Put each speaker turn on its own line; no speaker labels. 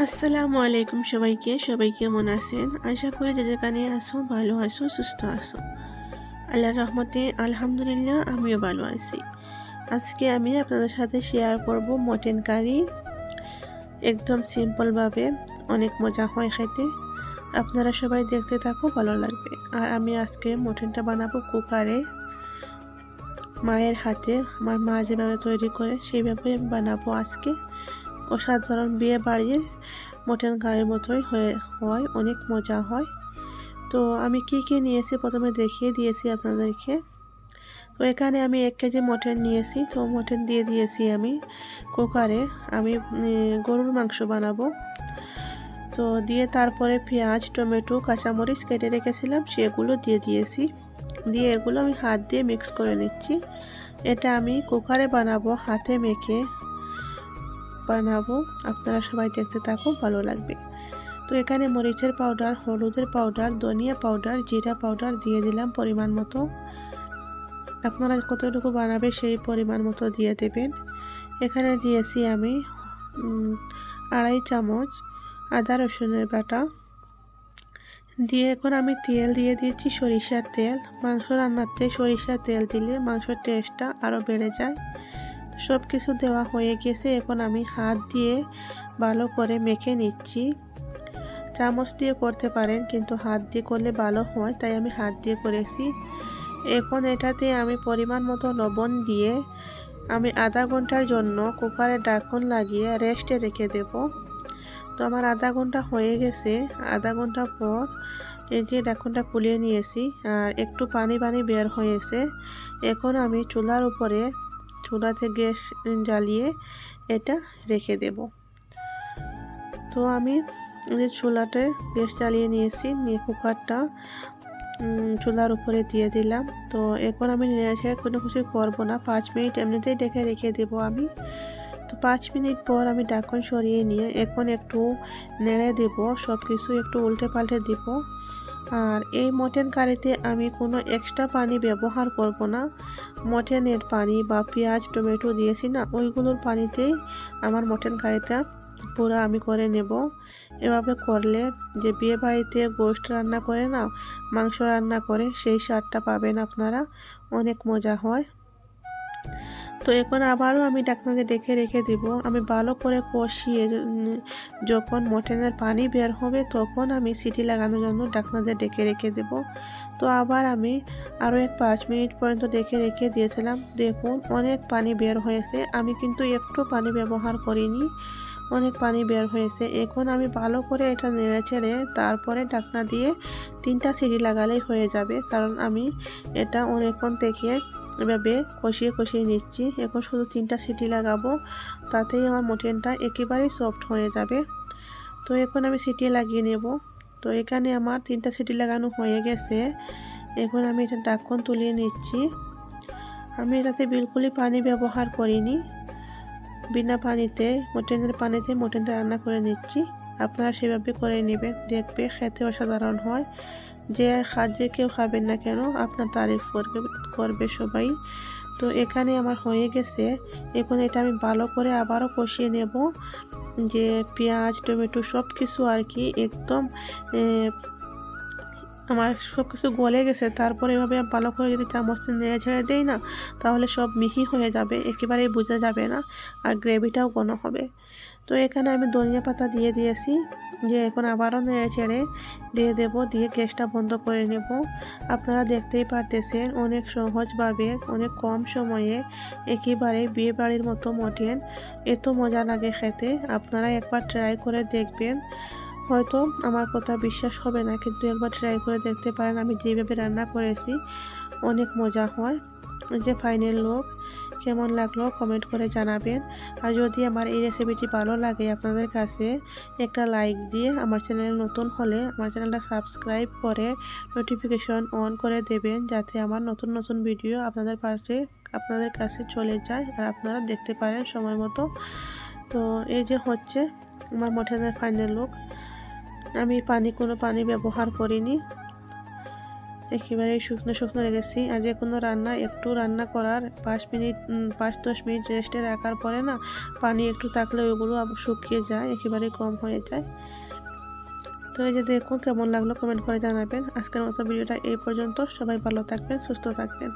আসসালামু আলাইকুম সবাইকে, সবাই কেমন আছেন? আশা করি যে যেখানে আসো ভালো আছো, সুস্থ আছো। আল্লাহর রহমতে আলহামদুলিল্লাহ আমিও ভালো আছি। আজকে আমি আপনাদের সাথে শেয়ার করব মটন কারি। একদম সিম্পলভাবে অনেক মজা হয় খাইতে আপনারা সবাই দেখতে থাকো, ভালো লাগবে। আর আমি আজকে মটনটা বানাবো কুকারে। মায়ের হাতে, আমার মা যেভাবে তৈরি করে, সেইভাবে আমি বানাবো আজকে। অসাধারণ বিয়ে বাড়ির মটন গাড়ির মতোই হয়ে, হয়, অনেক মজা হয়। তো আমি কি কি নিয়েছি প্রথমে দেখিয়ে দিয়েছি আপনাদেরকে। তো এখানে আমি এক কেজি মটন নিয়েছি, তো মটন দিয়ে দিয়েছি আমি কুকারে। আমি গরুর মাংস বানাবো। তো দিয়ে তারপরে পেঁয়াজ, টমেটো, কাঁচামরিচ কেটে রেখেছিলাম, সেগুলো দিয়ে দিয়েছি। দিয়ে এগুলো আমি হাত দিয়ে মিক্স করে নিচ্ছি। এটা আমি কুকারে বানাবো হাতে মেখে। বানাবো। আপনারা সবাই দেখতে থাকো ভালো লাগবে। তো এখানে মরিচের পাউডার হলুদের পাউডার ধনিয়া পাউডার জিরা পাউডার দিয়ে দিলাম পরিমাণ মতো। আপনারা কতটুকু বানাবে সেই পরিমাণ মতো দিয়ে দেবেন। এখানে দিয়েছি আমি আড়াই চামচ আদা রসুনের বাটা। দিয়ে এখন আমি তেল দিয়ে দিয়েছি সরিষার তেল। মাংস রান্নাতে সরিষার তেল দিলে মাংসের টেস্টটা আরও বেড়ে যায়। সব কিছু দেওয়া হয়ে গেছে। এখন আমি হাত দিয়ে ভালো করে মেখে নিচ্ছি। চামচ দিয়ে করতে পারেন, কিন্তু হাত দিয়ে করলে ভালো হয়, তাই আমি হাত দিয়ে করেছি। এখন এটাতে আমি পরিমাণ মতো লবণ দিয়ে আমি আধা ঘণ্টার জন্য কুকারে ডাকন লাগিয়ে রেস্টে রেখে দেব। তো আমার আধা ঘণ্টা হয়ে গেছে। আধা ঘণ্টা পর এই যে ডাকনটা খুলিয়ে নিয়েছি, আর একটু পানি পানি বের হয়েছে। এখন আমি চুলার উপরে চুলাতে গ্যাস জ্বালিয়ে এটা রেখে দেব। তো আমি যে চুলাতে গ্যাস জ্বালিয়ে নিয়েছি, নিয়ে কুকারটা চুলার উপরে দিয়ে দিলাম। তো এখন আমি নেড়ে কোনো কিছু করব না। পাঁচ মিনিট এমনিতেই ডেকে রেখে দেবো আমি। তো পাঁচ মিনিট পর আমি ডাকন সরিয়ে নিয়ে এখন একটু নেড়ে দেব সব কিছু একটু উল্টে পাল্টে দিব। আর এই মটন কারিতে আমি কোনো এক্সট্রা পানি ব্যবহার করব না। মটনের পানি বা পেঁয়াজ, টমেটো দিয়েছি না, ওইগুলোর পানিতেই আমার মটন কারিটা পুরো আমি করে নেব। এভাবে করলে যে বিয়ে বাড়িতে গোষ্ঠ রান্না করে না, মাংস রান্না করে, সেই স্বাদটা পাবেন আপনারা। অনেক মজা হয়। তো এখন আবারও আমি ডাকনাতে ডেকে রেখে দিব। আমি ভালো করে কষিয়ে যখন মটনের পানি বের হবে তখন আমি সিটি লাগানোর জন্য ডাকনাতে ডেকে রেখে দেব। তো আবার আমি আরও এক পাঁচ মিনিট পর্যন্ত ডেকে রেখে দিয়েছিলাম। দেখুন, অনেক পানি বের হয়েছে। আমি কিন্তু একটু পানি ব্যবহার করিনি। অনেক পানি বের হয়েছে। এখন আমি ভালো করে এটা নেড়ে ছেড়ে তারপরে ডাকনা দিয়ে তিনটা সিটি লাগালেই হয়ে যাবে। কারণ আমি এটা অনেকক্ষণ থেকে এভাবে কষিয়ে কষিয়ে নিচ্ছি। এখন শুধু তিনটা সিটি লাগাবো। তাতেই আমার মটনটা একেবারেই সফট হয়ে যাবে। তো এখন আমি সিটি লাগিয়ে নেব। তো এখানে আমার তিনটা সিটি লাগানো হয়ে গেছে। এখন আমি এটা ডাকন তুলিয়ে নিচ্ছি। আমি এটাতে বিলকুলই পানি ব্যবহার করিনি। বিনা পানিতে, মটনের পানিতে মটনটা রান্না করে নিচ্ছি। আপনারা সেভাবে করে নেবেন। দেখবে খেতে অসাধারণ হয়। যে যে কেউ খাবেন না কেন, আপনার তারিফ করবে করবে সবাই। তো এখানে আমার হয়ে গেছে। এখন এটা আমি ভালো করে আবারও কষিয়ে নেব। যে পেঁয়াজ, টমেটো সব কিছু আর কি একদম আমার সব কিছু গলে গেছে। তারপরে এভাবে ভালো করে যদি চামচ নেড়ে ছেড়ে দেই না, তাহলে সব মিহি হয়ে যাবে, একেবারেই বোঝা যাবে না আর গ্রেভিটাও ঘন হবে। তো এখানে আমি ধনিয়া পাতা দিয়ে দিয়েছি যে এখন আবারও নেড়ে ছেড়ে দিয়ে দেব, দিয়ে গ্যাসটা বন্ধ করে নেব। আপনারা দেখতেই পারতেছেন, অনেক সহজভাবে, অনেক কম সময়ে একেবারে বিয়ে বাড়ির মতো মটেন। এত মজা লাগে খেতে, আপনারা একবার ট্রাই করে দেখবেন। হয়তো আমার কথা বিশ্বাস হবে না, কিন্তু একবার ট্রাই করে দেখতে পারেন, আমি যেভাবে রান্না করেছি, অনেক মজা হয়। যে ফাইনাল লোক কেমন লাগল কমেন্ট করে জানাবেন। আর যদি আমার এই রেসিপিটি ভালো লাগে আপনাদের কাছে, একটা লাইক দিয়ে আমার চ্যানেল নতুন হলে আমার চ্যানেলটা সাবস্ক্রাইব করে নোটিফিকেশন অন করে দেবেন, যাতে আমার নতুন নতুন ভিডিও আপনাদের পাশে, আপনাদের কাছে চলে যায় আর আপনারা দেখতে পারেন সময় মতো। তো এই যে হচ্ছে আমার মটনের ফাইনাল লুক আমি পানি, কোনো পানি ব্যবহার করিনি। একেবারে শুকনো শুকনো রেখেছি আর যে কোনো রান্না, একটু রান্না করার পাঁচ মিনিট পাঁচ দশ মিনিট রেস্টে রাখার পরে না, পানি একটু থাকলে ওইগুলো শুকিয়ে যায় একেবারে কম হয়ে যায়। তো এই যে দেখুন, কেমন লাগল কমেন্ট করে জানাবেন। আজকের মতো ভিডিওটা এই পর্যন্ত। সবাই ভালো থাকবেন, সুস্থ থাকবেন।